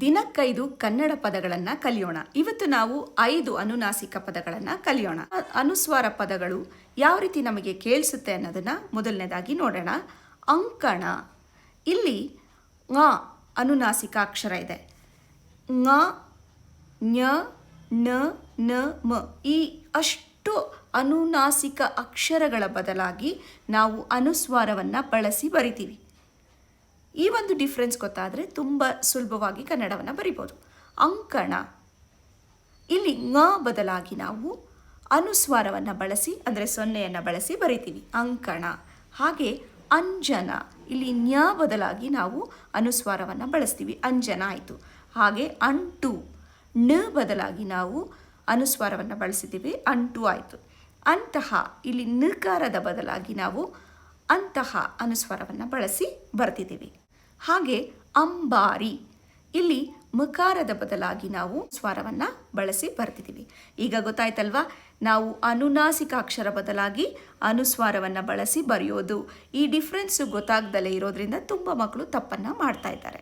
ದಿನಕ್ಕೈದು ಕನ್ನಡ ಪದಗಳನ್ನು ಕಲಿಯೋಣ. ಇವತ್ತು ನಾವು ಐದು ಅನುನಾಸಿಕ ಪದಗಳನ್ನು ಕಲಿಯೋಣ. ಅನುಸ್ವಾರ ಪದಗಳು ಯಾವ ರೀತಿ ನಮಗೆ ಕೇಳಿಸುತ್ತೆ ಅನ್ನೋದನ್ನ ಮೊದಲನೇದಾಗಿ ನೋಡೋಣ. ಅಂಕಣ. ಇಲ್ಲಿ ಙ ಅನುನಾಸಿಕ ಅಕ್ಷರ ಇದೆ ಙ ಞ, ನ ನ, ಮ. ಈ ಅಷ್ಟು ಅನುನಾಸಿಕ ಅಕ್ಷರಗಳ ಬದಲಾಗಿ ನಾವು ಅನುಸ್ವಾರವನ್ನು ಬಳಸಿ ಬರಿತೀವಿ. ಈ ಒಂದು ಡಿಫ್ರೆನ್ಸ್ ಗೊತ್ತಾದರೆ ತುಂಬ ಸುಲಭವಾಗಿ ಕನ್ನಡವನ್ನು ಬರಿಬೋದು. ಅಂಕಣ. ಇಲ್ಲಿ ಙ ಬದಲಾಗಿ ನಾವು ಅನುಸ್ವಾರವನ್ನು ಬಳಸಿ, ಅಂದರೆ ಸೊನ್ನೆಯನ್ನು ಬಳಸಿ ಬರಿತೀವಿ. ಅಂಕಣ. ಹಾಗೆ ಅಂಜನ. ಇಲ್ಲಿ ನ್ಯ ಬದಲಾಗಿ ನಾವು ಅನುಸ್ವಾರವನ್ನು ಬಳಸ್ತೀವಿ. ಅಂಜನ ಆಯಿತು. ಹಾಗೆ ಅಂಟು. ಣ ಬದಲಾಗಿ ನಾವು ಅನುಸ್ವಾರವನ್ನು ಬಳಸಿದ್ದೀವಿ. ಅಂಟು ಆಯಿತು. ಅಂತಹ. ಇಲ್ಲಿ ನಕಾರದ ಬದಲಾಗಿ ನಾವು ಅಂತಹ ಅನುಸ್ವಾರವನ್ನು ಬಳಸಿ ಬರ್ತಿದ್ದೀವಿ. ಹಾಗೆ ಅಂಬಾರಿ. ಇಲ್ಲಿ ಮಕಾರದ ಬದಲಾಗಿ ನಾವು ಸ್ವರವನ್ನು ಬಳಸಿ ಬರ್ತಿದ್ದೀವಿ. ಈಗ ಗೊತ್ತಾಯ್ತಲ್ವಾ? ನಾವು ಅನುನಾಸಿಕ ಅಕ್ಷರ ಬದಲಾಗಿ ಅನುಸ್ವಾರವನ್ನು ಬಳಸಿ ಬರೆಯೋದು. ಈ ಡಿಫ್ರೆನ್ಸು ಗೊತ್ತಾಗ್ದಲೇ ಇರೋದ್ರಿಂದ ತುಂಬ ಮಕ್ಕಳು ತಪ್ಪನ್ನು ಮಾಡ್ತಾ ಇದ್ದಾರೆ.